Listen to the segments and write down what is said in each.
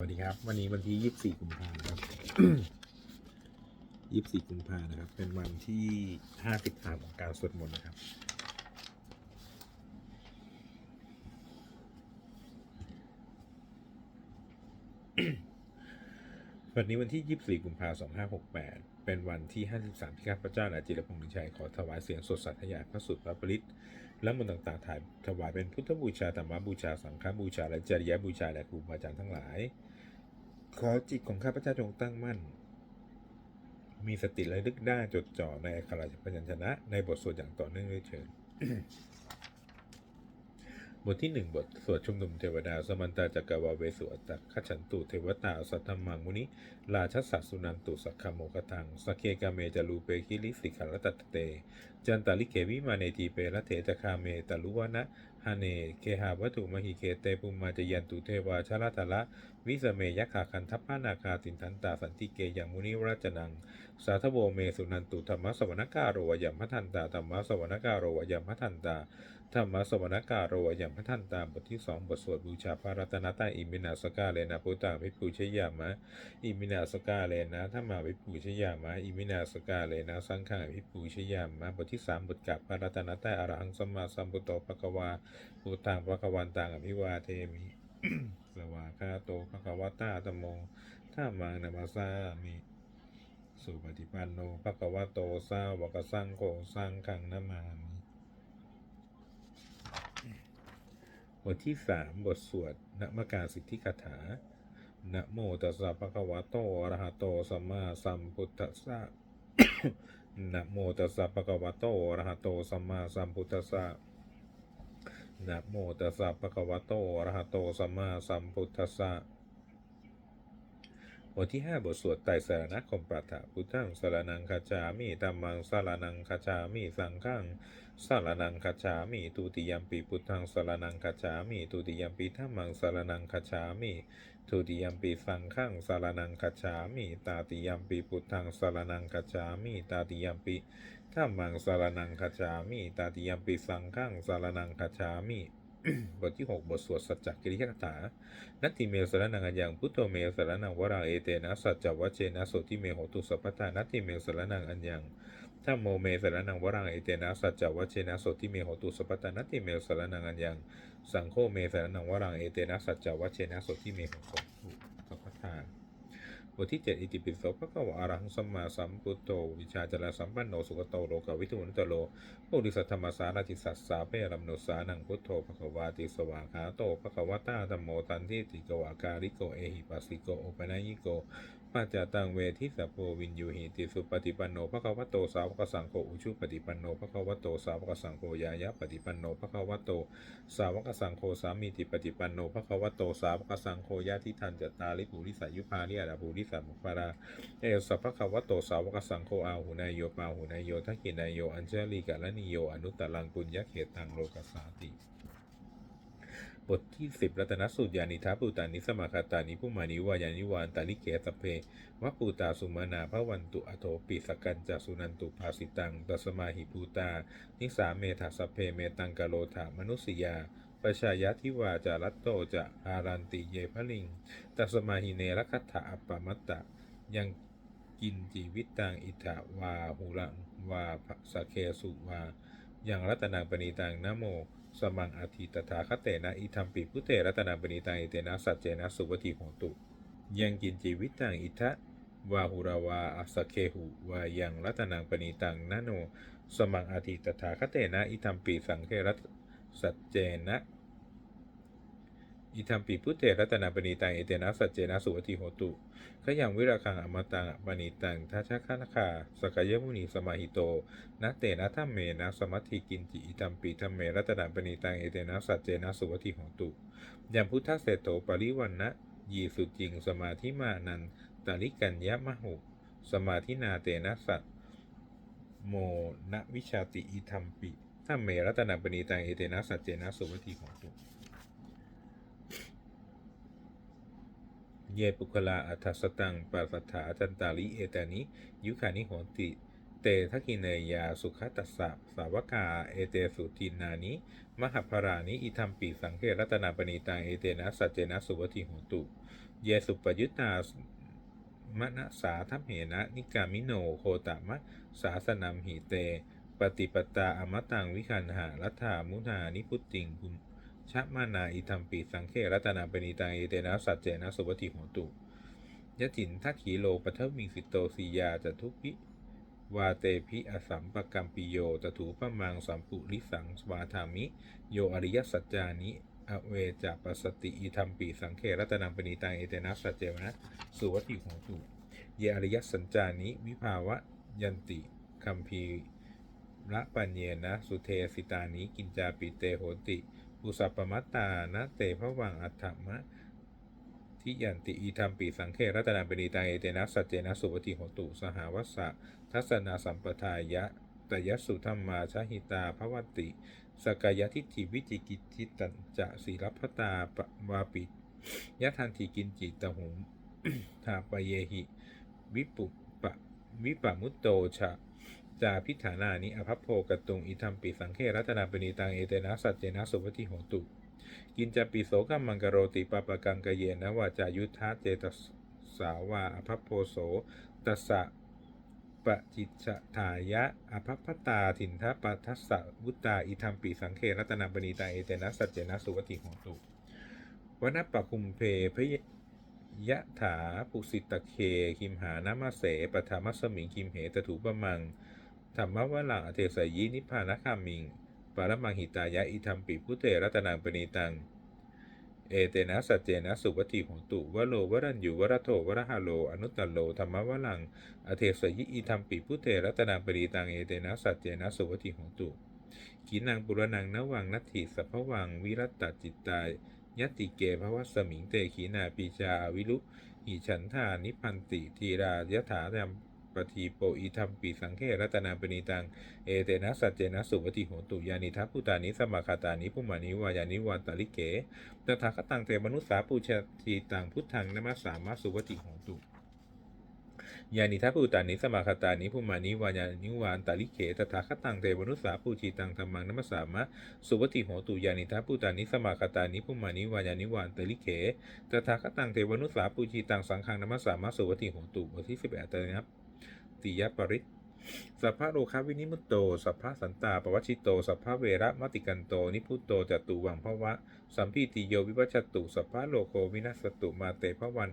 สวัสดีครับ วันนี้วันที่ยี่สิบสี่กุมภาครับยี่สิบสี่กุมภานะครับ เป็นวันที่ห้าสิบสามของการสวดมนต์นะครับ วันนี้วันที่ยี่สิบสี่กุมภาสองห้าหกแปดเป็นวันที่ห้าสิบสามที่ข้าพเจ้านาจิรพงษ์ลิชัยขอถวายเสียงสดสัตยายพระสุตรพระปริตและมนต์ต่างๆถ่ายถวายเป็นพุทธบูชาธรรมบูชาสังฆบูชาและจริยบูชาแด่ครูบาอาจารย์ทั้งหลาย ขอจิตของข้าพเจ้าจงตั้งมั่น มีสติระลึกได้จดจ่อในอักขระพยัญชนะ ในบทสวดอย่างต่อเนื่องด้วยเชิญบทที่หนึ่งบทสวดชุมนุมเทวดา สมันตาจักรวาเวสุอัตตะขฉันตุเทวตาสัทธมังมุนิ ราชสัสสุนันตุสักขโมกตังสกเคกาเมจลูเปคิลิสิขารตัตเต จันตาลิเกวิมาเนทีเประเถตคาเมตลุวนะฮาเนเคหาวัตุมหิเคเตปุมมาจยันตุเทวาชาลตละวิสเมยขาคันทัพพานาคาตินทันตาสันติเกยังมุนิวราจนัง สาธโวเมสุนันตุธรรมสวรรคาโรวยัมพทันตาธรรมสวรรคาโรวยัมพทันตาธรรมสวรรคาโรวยัมพทันตาบทที่สองบทสวดบูชาพระรัตนตรัยอิมินาสกาเลนะพุทธาภิปูชยามะอิมินาสกาเลนะธรรมาภิปูชยามะอิมินาสกาเลนะสังฆาภิปูชยามะบทที่สามบทกับพระรัตนตรัยอรหังสัมมาสัมพุทโธภควาพุทธังภควันตังอภิวาเทมิ สวากขาโตภควตาธมโมธัมมังนามาสามิสุปฏิปันโนภะคะวะโตสาวกสังโฆสังฆังนามามิบทที่สามบทสวดนมกาสิทธิคาถานะโมตัสสะภะคะวะโตอะระหะโตสัมมาสัมพุทธัสสะนะโมตัสสะภะคะวะโตอะระหะโตสัมมาสัมพุทธัสสะ นะโมตัสสะภะคะวะโตอะระหะโตสัมมาสัมพุทธัสสะบทที่ 5 บทสวดไตรสรณคมปราถะพุทธังสรนังคาจามิธัมมังสรนังคาจามิสังฆังสรนังคาจามิทุติยมปีพุทธังสรนังคาจามิทุติยมปีธัมมังสรนังคาจามิทุติยมปีสังฆังสรนังคาจามิตาติยมปีพุทธังสรนังคาจามิตาติยมปี ธัมมังสารนังคาจามิตาติยมปีสังฆังสารนังคาจามิบทที่ 6 บทสวดสัจจกิริยคาถานัตติเมสรนังอัญญังพุทโธเมสรนังวรังเอเตนะสัจจวัชเชนะโสติเมโหตุสัพพทานัตติเมสรนังอัญญังธัมโมเมสรนังวรังเอเตนะสัจจวัชเชนะโสติเมโหตุสัพพทานัตติเมสรนังอัญญังสังโฆเมสรนังวรังเอเตนะสัจจวัชเชนะโสติเมโหตุสัพพทา บทที่ 7 อิติปิโสพระกวะอรังสัมมาสัมพุทโธวิชาจารสัมปันโนสุกโตโลกวิทูนตโลโอริสัทธรรมสาราจิสัสสาเพรัมโนสานังพุทโธภควาติสวาขาโตภควตาธรรมโมตันที่ติกวาการิโกเอหิปัสสิโกโอปนายิโก ปัจจตังเวทิสัพโพวินยูหิติสุปฏิปันโนภควโตสาวกสังโฆอุชุปฏิปันโนภควโตสาวกสังโฆยายะปฏิปันโนภควโต สาวกสังโฆสามีติปฏิปันโนภควโตสาวกสังโฆยะทิทันจตาลิปุริสายุพาลิอาดาปุริสามุปาราเอลสัพพะคะวโตสาวกสังโฆอาหุนายโยปาหุนายโยทักขินายโยอัญเชลีกะละนิโยอนุตตรังปุญญเขตังโลกัสสาติ บทที่สิบรัตนสูตรยานิทัปุตานิสมาคาตานิผู้มานิวายานิวานตาลิเกสเพวะปูตาสุมานาพระวันตุอโทปิสกันจาสุนันตุภาสิตังตัสมาหิปูตา นิสาเมธาสเพเมตังกะโลธามนุสยาประชายะทิวาจารัตโตจะอารันติเยพลิงตัสมาหิเนรคัตถาอัปปมัตตะยังกินจีวิตตังอิทาวาหูรังวาภสะเคสุวายังรัตนังปณิตังนะโม สมังอาทิตถาคเตนะอิธรรมปิพุเตรัตนังปณิตังอิเตนะสัจเจนะสุวติโหตุ ยังกินจีวิตตังอิทะวาหุราวาอัสเคหุวายังรัตนังปณิตังนโน สมังอาทิตถาคเตนะอิธรรมปิสังเครัตสัจเจนะ อิทัมปิพุเตรัตนาปณิตังเอเตนะสัจเจนะสุวติโหตุขยังวิราคังอมตังปณิตังทัชชคะนาคาสกายมุนีสมาหิโตนะเตนะทัมเมนะสมัติกินจิอิทัมปิทัมเมรัตนาปณิตังเอเตนะสัจเจนะสุวติโหตุยัมพุทธเสโตปริวันนะยีสุจิงสมาธิมานันตาลิกัญญมหุ สมาธินาเตนะสัตโมนะวิชาติอิทัมปิทัมเมรัตนาปณิตังเอเตนะสัจเจนะสุวติโหตุ เยปุคลาอัฏฐสตังปัสสัทธาจันตาลิเอตานิ ยุคานิโหติ เตทักินเนยาสุขตัสสะสาวกา เอเตสุตินานิ มหพรานิอิทัมปีสังเกรัตนาปณิตังเอเตนะสัจเจนะสุวติโหตุ เยสุปยุตตามณสาทัพเหนะ นิกามิโนโคตามะสาสนัมหิเต ปฏิปตาอมตังวิคันหารัฐามุนานิพุตติงกุม ชะมานาอิธรรมปีสังเครัตนาปณิตังเอเตนะสัจเจนะสุปฏิโหตุยะถินทักขีโลปัทวิงสิโตสียาจะทุพิวาเตพิอสัมปกัมปิโยตถูปะมังสัมปุริสังสวาธามิ โยอริยสัจจานิ อเวจะปสติอิธรรมปีสังเครัตนังปณิตังเอเตนะสัจเจนะสุวัติโหตุเยอริยสัจจานิ วิภาวะยันติคัมภีระปัญเยนะ สุเทสิตานิกินจาปิเตโหติ ปุสัปปมัตตานะเตภวังอัตถมะทิยันติอีธรรมปีสังเครัตนาปณิตังเอเตนะสัจเจนะสุปฏิโหตุ สหวัสสะทัศนาสัมปทายะตยสุธรรมาชหิตาภวติ สกายทิฏฐิวิจิกิจทิตันจะศีลพตาปวาปิยะทันทีกินจิตตหุมทาปเยหิ วิปุปะวิปมุตโตชะ จาพิฐานานิอภัพโพกตุงอิธรรมปีสังเครัตนาปณิตังเอเตนะสัจเจนะสุปฏิโหตุ กินจะปิโสกัมมังกโรติปปะกังกเยนะวาจายุทธาเจตสาวาอภัพโพโสตัสสะปะจิตชถายะอภัพพตาถินทปัทัสสะวุตตาอิธรรมปีสังเครัตนาปณิตาเอเตนะสัจเจนะสุวติโหตุวนปะคุมเพพยะถาปุสิตะเคคิมหานามาเสปทามัสสมิงคิมเหตถูปะมัง ธรรมวลังอเทสยินิพพานคามิง ปารมังหิตายะอิธรรมปิพุเตรัตนังปณิตัง เอเตนะสัจเจนะสุปฏิโหตุวโลวรัญยูวรโทวรหาโล อนุตตโลธรรมวลัง อเทสยิอิธรรมปิพุเตรัตนังปณิตัง เอเตนะสัจเจนะสุปฏิโหตุขีนังปุรนังนวังนัตถิสัพพวัง วิรัตตจิตตายยติเกภวสมิงเตขีนาปีชาวิรุหิฉันธานิพันติทีรายถาธรรม ปทีโปอิธรรมปีสังเครัตนาปณิตัง เอเตนะสัจเจนะสุปฏิโหตุยานิทัพพุตานิสมาคาตานิพุมานิวายานิวันตาลิเกตถาคตังเตมนุสสาปูชทีตังพุทธังนมัสสามาสุปฏิโหตุยานิทัพพุตานิสมาคาตานิพุมานิวายานิวันตาลิเกตถาคตังเตมนุสสาปูชีตังธรรมังนมัสสามาสุปฏิโหตุยานิทัพพุตานิสมาคาตานิพุมานิวายานิวันตาลิเกตถาคตังเตมนุสสาปูชีตังสังฆังนมัสสามาสุปฏิโหตุบทที่สิบแปดนะครับ ติยปริตสัพพะโลคาวินิมุตโต สัพพะสันตาปวัชิโต สัพพะเวระมติกันโต นิพุตโตจตุวังพวะ สัมพีติโยวิวัชตุ สัพพะโลโกวินัสตุมาเตภวัน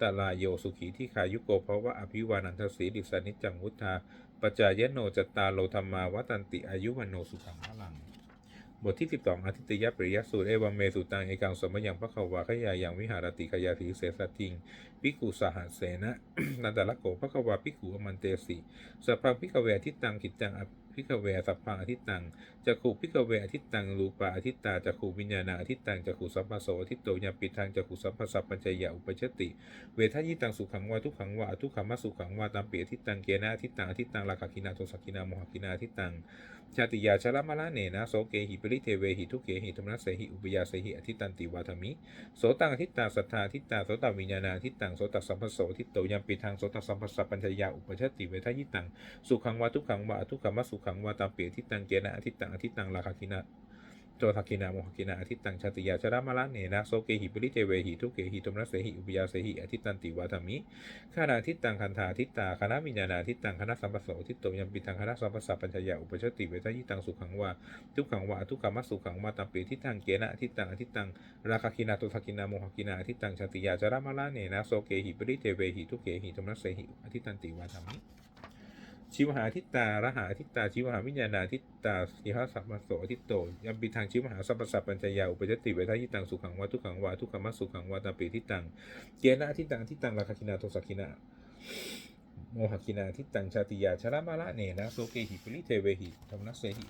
ตลายโยสุขีที่ขายุโกภวะอภิวานันทศีดิสานิจังวุธาปจายโนจตตาโลธรรมาวัตันติอายุวันโนสุขังพลัง บทที่ 12อาทิตยปริยสูตรเอวัมเมสุตังเอกังสมยังพระขวาขยายังวิหารติขยาธิเสสติงพิกุสหัสเสนะนันตละโกพระขวาพิกุอมันเตสีสัพพังพิกเวทิตังกิจจังอ พิกเวสัพพังอทิตังจักขุพิกเวอทิตังรูปาอทิตตาจักขุวิญญาณอทิตังจักขุสัพพะโสอทิตโตยามปิทังจักขุสัพพะสัพปัญจยาอุปชติ เวทยิตังสุขังวาทุกขังวาทุกขมัสุขังวาตามเปียทิตังเกนะอทิตังอทิตังราคาคินาโทสักินาโมหคินาอทิตังชาติยาชลามะละเนนะโสเกหิปริเทเวหิทุเกหิธรรมนัสเสหิอุปยาเสหิอทิตันติวาธมิโสตังอทิตตาสัทธาอทิตาโสตวิญญาณาอทิตังโสตสัมปโสทิตโตยัมปิทังโสตสัมปสัพปัญญายาอุปชติเวทยิตังสุขังวาทุกขังวาทุกขมัสสุขังวาตามเปียทิตังเกนะอทิตังอทิตังราคาคินาโจทักกินาโมหกินาอทิตังชาติยาชรามะละเนนะโสเกหิปริเทเวหิทุเกหิธรรมนัสเสหิอุปยาเสหิอทิตันติวาธมิขานาทิตตังคันธาทิตตาคณะวิญญาณาทิตตังคณะสัมปโสทิตโตยัมปิตังคณะสัมปสัพปัญญายาอุปชติเวทยิตังสุขังวาทุกขังวาทุกขมัสสุขังวาตัมปีทิตังเกนะอทิตตังอทิตังราคาคินาตุทกินาโมหกินาอทิตังชาติยาจารามะละเนนะโสเกหิปริเทเวหิทุเกหิธรรมนัสเสหิอทิตันติวาธรรมิ ชิวหาทิตตาระหาทิตตาชิวหาวิญญาณาทิตตาสิหสัมปโสทิตโตยัมปิทางชิวหาสัพพสัพปัญญายาอุปจติเวทยิตังสุขังวาทุกขังวาทุกขมัสสุขังวาตาปีทิตังเกณะทิตังทิตังราคคินาโทสักคินาโมหคินาทิตังชาติยาชรามาละเนนะโสเกหิปริเทเวหิธรรมนัสเสหิ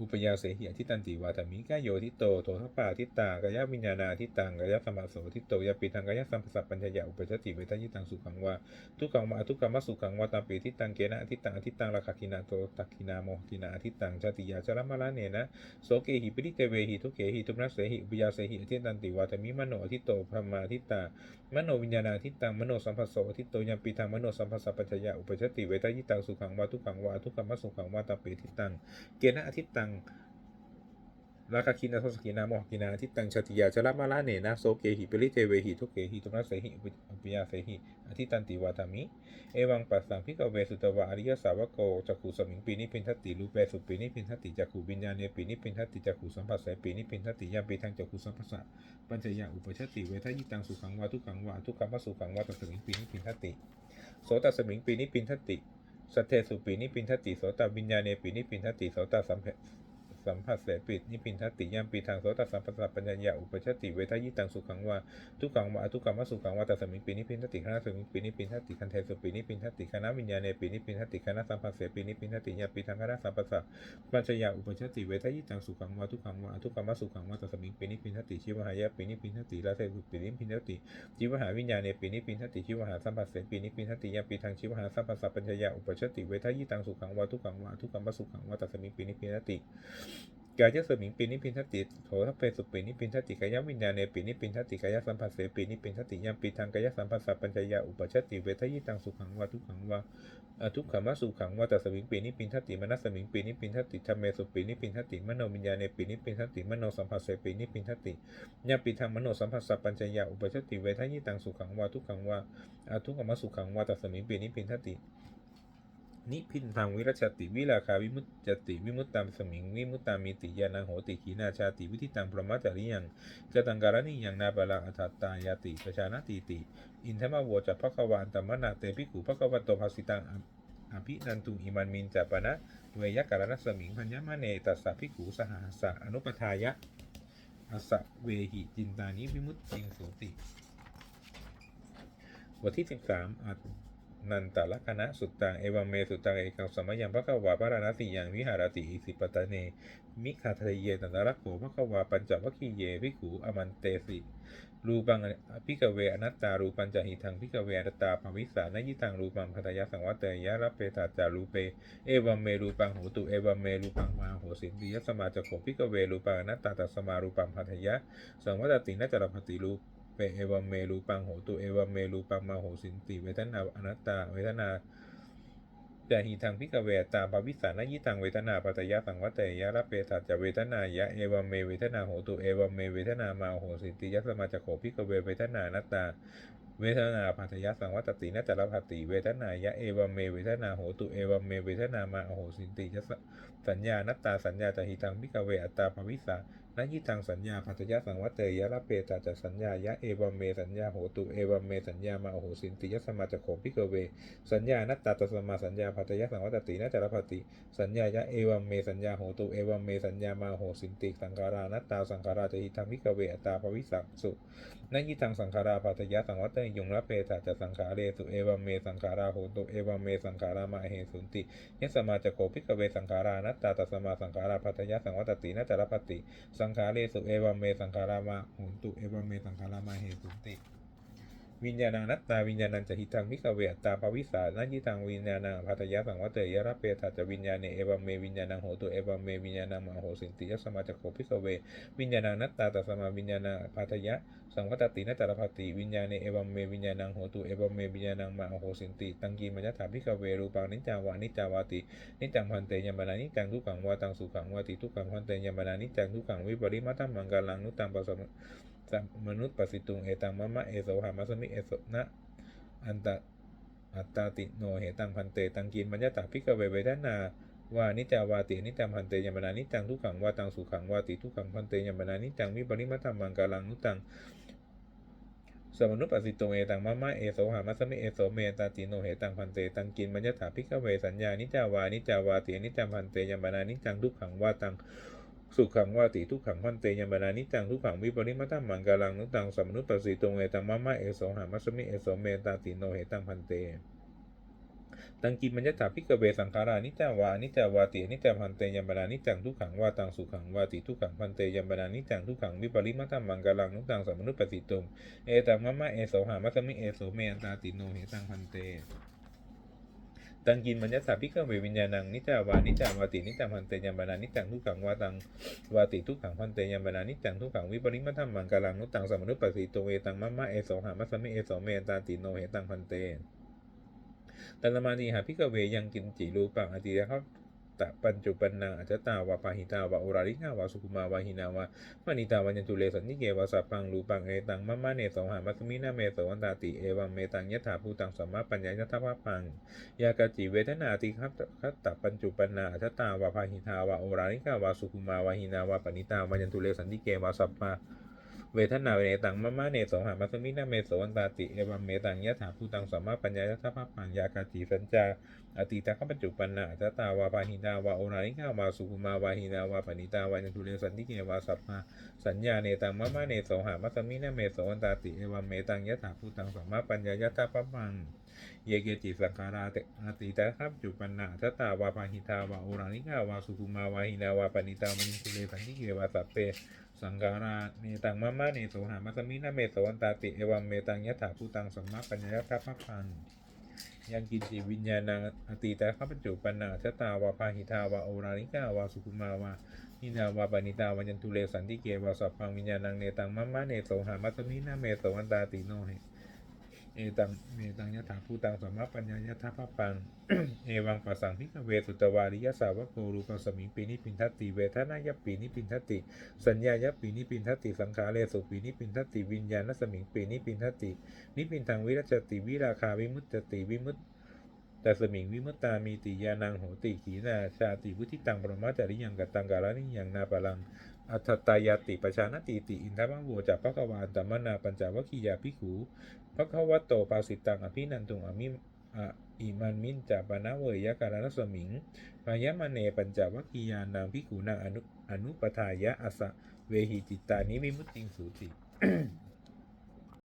อุปยาเสหิอทิตันติวาตมิกาโยทิโตโททปาทิตากายวิญญาณาทิตังกายสมมาโสทิโตยาปิตังกายสัมปสัพปัญญายาอุปชติเวทยิตังสุขังวาทุกขังวาทุกขมัสสุขังวาตาปีทิตังเกนะทิตังอทิตังราคาคินาโตตักคินาโมหคินาอทิตังชาติยาชรมาละเนนะโสเกหิปริเตเวหิทุเกหิทุมนัสเสหิอุปยาเสหิอทิตันติวาตมิมโนอทิโตพรมาทิตามโนวิญญาณาทิตังมโนสัมภโสทิโตยปิทังมโนสัมภสัพปัญญาอุปชติเวทยิตังสุขังวาทุกขังวาทุกขมัสุขังวาตาปีทิตังเกนะอทิตังราคาคินาโทสกินาโมหกินาทิตังชติยาชละมาลาเนนะโสเกหิปริเทเวหิทุเกหิตุมะเสหิอุปยาเสหิอธิตันติวาทามิเอวังปัสสังพิกเวสุตวะอริยสาวโกจักขุสมิงปีนิพินทติรูเปสุปีนิพินทติจักขุวิญญาณเนปีนิพินทติจักขุสัมผัสสปีนิพินทติยามปีทางจักขุสัมผัสสะปัญจยาอุปชติเวทายิตังสุขังวาทุขังวาทุกขมสุขังวาตัสมิงปีนิพินทติโสตสมิงปีนิพินทติ สเทสุปีนิปินทติโสตวิญญาณเนปีนิปินทติโสตสัมเพ สัมผัสเสปิดนิพินทติยามปีทางโสตสัมปัสสะปัญญาอุปชติเวทยิตังสุขังวาทุกขังวะทุกขังวะสุขังวะตัสมิปีนิพินทติคณะสมิปีนิพินทติคันเทสุปีนิพินทติคณะวิญญาณเนปีนิพินทติคณะสัมปัสเสปีนิพินทติยามปีทางคณะสัมปัสสะปัญจยาอุปชติเวทยิตังสุขังวะทุกขังวะทุกขังวะสุขังวะตัสมิปีนิพินทติชิวหายะปีนิพินทติลาเทสุปีนิพินทติจิวหาวิญญาณเนปีนิพินทติชิวหาสัมปัสเสปีนิพินทติยามปีทางชิวหาสัมปัสสะปัญจยาอุปชติเวทยิตังสุขังวะทุกขังวะทุกขังวะสุขังวะตัสมิปีนิพินทติกายสมิงปีนิพินทติโถทัพเพสุปีนิพินทติกายวิญญาณเนปีนิพินทติกายสัมผัสเสปีนิพินทติยามปีทางกายสัมผัสสะปัญจยาอุปชติเวทยิตังสุขังวาทุกขังวาทุกขมสุขังวาตัสมิงปีนิพินทติมนัสสมิงปีนิพินทติธรรมเมสุปีนิพินทติมโนวิญญาณเนปีนิพินทติมโนสัมผัสเสปีนิพินทติยามปีทางมโนสัมผัสสะปัญจยาอุปชติเวทยิตังสุขังวาทุกขังวาทุกขมสุขังวาตัสมิงปีนิพินทติ นิพินทางวิรัชติวิราคาวิมุตจติวิมุตตามสมิงวิมุตตามิติยานังโหติขีนาชาติวิธิตังประมจริยังจตังการณิยังนาบาลังอัฏฐตายาติประชานาติติ อินทมะโวจะภควานตัมมนาเตปิกุภควโตภาสิตังอภินันตุอิมันมินจัปนะเวยการณสมิงพัญญมะเนตัสสะภิกขุสหาสะอนุปทายะอสสะเวหิจินตานิวิมุตติงโสติบทที่สิบสามอัต นันตลักณะสุตตังเอวัมเมสุตตังเอกังสมยังพระกวาพระราติยังวิหารติอิสิปตะเน มิคาทะเยตันตรักโขพระกวาปัญจวัคคีเยภิขุอมันเตสิรูปังอภิกเวอนัตตารูปัญจหิทังภิกเวอนัตตาภวิสานยิตังรูปังพัทยาสังวัตเตยะรับเปตาจารูเป เอวัมเมรูปังโหตุเอวัมเมรูปังมาโหสินติยสมาจโขภิกเวรูปังอนัตตาตัสมารูปังพัทยะสังวัตตินัจจรพติรู เปเอวเมรูปังโหตุเอวเมรูปังมาโหสินติเวทนาอนัตตาเวทนาจาหิทังพิกเวตาภวิสานยิตังเวทนาปัตยะสังวัตเตยะระเปตัจจะเวทนายะเอวัมเมเวทนาโหตุเอวัมเมเวทนามาโหสิติยัสมาจะโขพิกเวเวทนานัตตา เวทนาปัตยะสังวัตตินัจจรพัตติเวทนายะเอวัมเมเวทนาโหตุเอวัมเมเวทนามาโหสิติยัสสัญญานัตตาสัญญาจาหิตังพิกเวอตตาภวิสา นยิตังสัญญาปัจจยสังวัตเตยะระเปตาจะสัญญายะเอวัมเมสัญญาโหตุเอวัมเมสัญญามาโหสินติยสมาจะโขพิกเว สัญญานัตตาตสมาสัญญาปัจจยสังวัตตินัจจรพติ สัญญายะเอวัมเมสัญญาโหตุเอวัมเมสัญญามาโหสินติสังขารานัตตาสังขาราจะหิตังพิกเวอัตตาภวิสังสุนยิตังสังขาราปัจจยสังวัตเตยุงระเปตาจะสังขาเรสุเอวัมเมสังขาราโหตุเอวัมเมสังขารามาเหสุนติยสมาจะโขพิกเวสังขารานัตตาตสมาสังขาราปัจจยสังวัตตินัจจรพติสัังขาเรสุเอวัมเมสังขารามาโหนตุเอวัมเมสังขารามาเหสุติ วิญญาณานัตตาวิญญาณันจะหิตังมิสเวตตาภวิสานัยิตังวิญญาณังพัทยาสังวัตเตยระเปตัจะวิญญาณเนเอวัมเมวิญญาณังโหตุเอวัมเมวิญญาณังมโหสินติยสมาจโคพิสเว วิญญาณานัตตาตัสมาวิญญาณพัทยะ สังวัตตินัตตรภัตติวิญญาณเนเอวัมเมวิญญาณังโหตุเอวัมเมวิญญาณังมโหสินติตังกีมัญญถาพิกเวรูปังนิจาวานิจาวาตินิจังพันเตยมนานิจังทุกขังวาตังสุขังวาติทุกขังพันเตยมนานิจังทุกขังวิปริมัตตังมังกาลังนุตังปัสสมสัมนุษย์ปสิตุงเอตังมะมะเอโสหามัสมิเอโสนะอันตะอัตตาติโนเหตังพันเตตังกินมัญญตาพิกเวเวทนาวานิจาวาตินิจังพันเตยมนานิจังทุกขังวาตังสุขังวาติทุกขังพันเตยมนานิจังวิปริมัตตังมังกาลังนุตัง สมนุปัสิตโตเอตังมะมะเอโสหามัสมิเอโสเมตาติโนเหตังพันเตตังกินมัญญถาพิกเวสัญญานิจาวานิจาวาตินิจามพันเตยมานานิจังทุกขังวาตังสุขังวาติทุกขังพันเตยมานานิจังทุกขังวิปริมัตตังมังกาลังนุตตังสมนุปัสิตโตเอตังมะมะเอโสหามัสมิเอโสเมตาติโนเหตังพันเต ตังกิมัญญตาพิกเวสังขารานิจจาวานิจจาวาตินิจจพันเตยมนานิจจังทุกขังวาตังสุขังวาติทุกขังพันเตยมนานิจจังทุกขังวิปริมัตมังกาลังนุตังสมนุปปสิตุงเอตังมะมะเอโสหามัสมิเอโสเมนตาติโนเหตังพันเตตังกินมัญญสาพิกเววิญญาณังนิจาวานิจาวาตินิจจังพันเตยมนานิจังทุกขังวาตังวาติทุกขังพันเตยมนานิจังทุกขังวิปริมัตตังมังกาลังนุตังสมนุปปสิตุงเอตังมะมะเอโสหามัสมิเอโสเมตาติโนเหตังพันเต ตันมานีหาพิกเวยังกินจิรูปังอติยะครับตะปัญจุปันนาอัจตาวาปาหิตาวาอุราริกาวาสุขุมาวาหินาวามณิตาวัญญตุเลสันนิเกวาสัพพังรูปังเอตังมะมะเนสงหามัสมินาเมสวันตาติเอวังเมตังยะถาภูตังสัมมาปัญญายะทัพพพังยากจิเวทนาติคัตคัตตปัญจุปันนาอัจตาวาปาหิตาวาอุราริกาวาสุขุมาวาหินาวาปณิตาวัญญตุเลสันนิเกวาสัพพะ เวทนาเวเนตังมะมะเนโสหามัสมินาเมโสวันตาติเอวัมเมตังยะถาภูตังสัมมาปัญญายะทัพพปัญญากาจิสัญจาอติตาขปัจจุปันนาจตาวาปาหินาวาโอนาริกาวาสุขุมาวาหินาวาปณิตาวายันตุเรสันติเกวาสัพพะสัญญาเนตังมะมะเนโสหามัสมินาเมโสวันตาติเอวัมเมตังยะถาภูตังสัมมาปัญญายะทัพพปังเยเกจิสังขาราเตอติตาครับจุปันนาทัตาวาปาหิตาวาโอรานิกาวาสุขุมาวาหินาวาปณิตามันิคุเลสันติเกวาสัพเพ สังการาเนตังมะมะเนโสหามัสมินาเมโสวันตาติเอวัมเมตังยะถาภูตังสัมมาปัญญาทัพพพังยังกินจิวิญญาณังอติตาครับจุปันนาชะตาวาพาหิตาวาโอราลิกาวาสุขุมาวานินาวาปณิตาวันยันตุเลสันติเกวาสัพพังวิญญาณังเนตังมะมะเนโสหามัสมินาเมโสวันตาติโนเห เอตังเมตังยะถาภูตังสัมมาปัญญายะทัพพปัง เอวังปัสสังพิกเวสุตวาริยสาวกโกรูปสมิงปีนิพินทัตติเวทนายปีนิพินทัตติ สัญญายปีนิพินทัตติสังขารเลสุปีนิพินทัตติวิญญาณสมิงปีนิพินทัตติ นิพินทางวิรัจติวิราคาวิมุตติวิมุตแต่สมิงวิมุตตามีติยานังโหติขีนาชาติวุธิตังปรมาจาริยังกัตังกาลนิยังนาปะลังอัตตายาติปชานติติอินทมังโวจากพระกวานตัมมนาปัญจวัคคียาภิกขุ พระควโตปาสิตังอภินันตุงอมิอะอิมันมินจาปนะเวยยะการณสมิงมายะมเนปัญจวัคคียานังพิขุนางอนุอนุปทายะอสะเวหิจิตตานิวิมุตติงสูติ